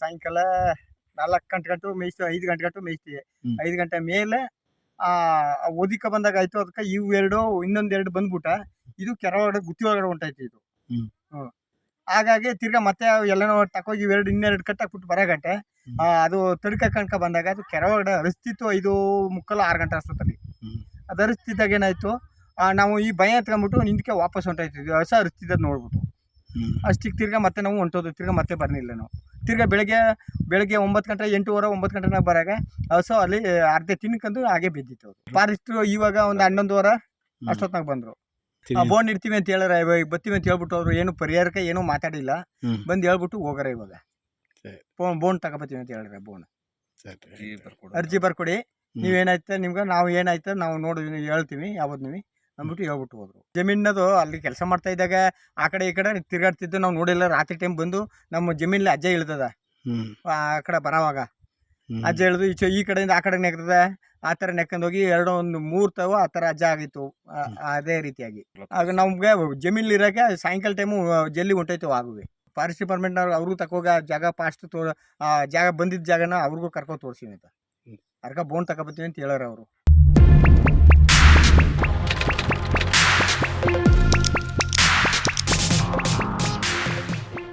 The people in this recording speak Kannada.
ಸಾಯಂಕಾಲ ನಾಲ್ಕು ಗಂಟೆ ಗಂಟು ಮೇಯಿಸ್ತೀವಿ ಐದು ಗಂಟೆ ಗಂಟು ಮೇಯಿಸ್ತೀವಿ. ಐದು ಗಂಟೆ ಮೇಲೆ ಆ ಒದಿಕ ಬಂದಾಗ ಆಯ್ತು ಅದಕ್ಕೆ ಇವು ಎರಡು ಇನ್ನೊಂದು ಎರಡು ಬಂದ್ಬಿಟ್ಟ ಇದು ಕೆರೊಳಗಡೆ ಗುತ್ತಿ ಒಳಗಡೆ ಹೊಂಟೈತಿ ಇದು. ಹಾಗಾಗಿ ತಿರ್ಗಾ ಮತ್ತೆ ಎಲ್ಲನೋ ತಕೋಗಿ ಇವೆರಡು ಇನ್ನೆರಡು ಕಟ್ಟಾಕ್ಬಿಟ್ಟು ಬರೋ ಗಂಟೆ ಅದು ತಡ್ಕ ಕಣ್ಕ ಬಂದಾಗ ಅದು ಕೆರೊಳಗಡೆ ಹರಿಸ್ತಿತ್ತು ಐದು ಮುಕ್ಕಲು ಆರು ಗಂಟೆ ಅಷ್ಟೊತ್ತಲ್ಲಿ. ಅದು ಹರಿಸ್ತಿದ್ದಾಗ ಏನಾಯ್ತು ನಾವು ಈ ಭಯ ಎತ್ಕೊಂಡ್ಬಿಟ್ಟು ನಿಂದಕ್ಕೆ ವಾಪಸ್ ಹೊಂಟಾಯ್ತಿದ್ವಿ ಹೊಸ ಹರಿಸ್ತಿದ್ದದ್ದು ನೋಡ್ಬಿಟ್ಟು. ಅಷ್ಟಕ್ಕೆ ಅಷ್ಟಿಗೆ ತಿರ್ಗಾ ಮತ್ತೆ ನಾವು ಹೊಂಟೋದು ತಿರ್ಗಾ ಮತ್ತೆ ಬರ್ನಿಲ್ಲ ನಾವು. ತಿರ್ಗಾ ಬೆಳಗ್ಗೆ ಬೆಳಗ್ಗೆ ಒಂಬತ್ತು ಗಂಟೆ ಎಂಟೂವರೆ ಒಂಬತ್ತು ಗಂಟೆನಾಗ ಬರಾಗ ಸೊ ಅಲ್ಲಿ ಅರ್ಧ ತಿನ್ಕೊಂಡು ಹಾಗೆ ಬಿದ್ದಿತ್ತು. ಫಾರೆಸ್ಟ್ರು ಇವಾಗ ಒಂದು ಹನ್ನೊಂದುವರೆ ಅಷ್ಟೊತ್ತಾಗ ಅಷ್ಟೊತ್ನಾಗ ಬಂದರು. ಬೋನ್ ಇಡ್ತೀವಿ ಅಂತ ಹೇಳಾರ ಇವಾಗ ಈಗ ಬರ್ತೀವಿ ಅಂತ ಹೇಳ್ಬಿಟ್ಟು ಅವರು ಏನು ಪರಿಹಾರಕ್ಕೆ ಏನೂ ಮಾತಾಡಿಲ್ಲ. ಬಂದು ಹೇಳ್ಬಿಟ್ಟು ಹೋಗಾರ ಇವಾಗ. ಬೋನ್ ಬೋನ್ ತಗೋಬತ್ತೀವಿ ಅಂತ ಹೇಳಿದ್ರೆ ಬೋನ್. ಸರಿ. ಅರ್ಜಿ ಬರ್ಕೊಡಿ. ನೀವೇನಾಯ್ತು ನಿಮ್ಗೆ ನಾವು ಏನಾಯ್ತು ನಾವು ನೋಡಿ ಹೇಳ್ತೀವಿ ಯಾವತ್ತು ನೀವು. ಅಂದ್ಬಿಟ್ಟು ಹೇಳ್ಬಿಟ್ಟು ಹೋದ್ರು. ಜಮೀನದು ಅಲ್ಲಿ ಕೆಲಸ ಮಾಡ್ತಾ ಇದ್ದಾಗ ಆ ಕಡೆ ಈ ಕಡೆ ತಿರ್ಗಾಡ್ತಿದ್ದು ನಾವು ನೋಡಿಲ್ಲ. ರಾತ್ರಿ ಟೈಮ್ ಬಂದು ನಮ್ಮ ಜಮೀನಲ್ಲಿ ಅಜ್ಜ ಇಳ್ದದ. ಆ ಕಡೆ ಬರೋವಾಗ. ಅಜ್ಜ ಇಳಿದು ಈಚೆ ಈ ಕಡೆಯಿಂದ ಆ ಕಡೆ ನೆಕ್ತದ ಆ ಥರ ನೆಕ್ಕೊಂಡು ಹೋಗಿ ಎರಡು ಒಂದು ಮೂರು ತವ ಆ ಥರ ಅಜ್ಜ ಆಗಿತ್ತು. ಅದೇ ರೀತಿಯಾಗಿ. ಆಗ ನಮ್ಗೆ ಜಮೀನಲ್ಲಿ ಇರೋಕೆ ಸಾಯಂಕಾಲ ಟೈಮು ಜಲ್ಲಿ ಹೊಂಟೈತೆ ಆಗುವೆ. ಫಾರೆಸ್ಟ್ ಡಿಪಾರ್ಟ್ಮೆಂಟ್ನವ್ರು ಅವ್ರಿಗೂ ತಕೋಗ ಜಾಗ ಫಾಸ್ಟ್ ತೋ ಆ ಜಾಗ ಬಂದಿದ್ದ ಜಾಗನ ಅವ್ರಿಗೂ ಕರ್ಕೊಂಡು ತೋರಿಸಿ ಅಂತ. ಅರ್ಕ ಅದಕ್ಕೆ ಬೋನ್ ತಗೋಬತ್ತೀವಿ ಅಂತ ಹೇಳೋರು ಅವರು.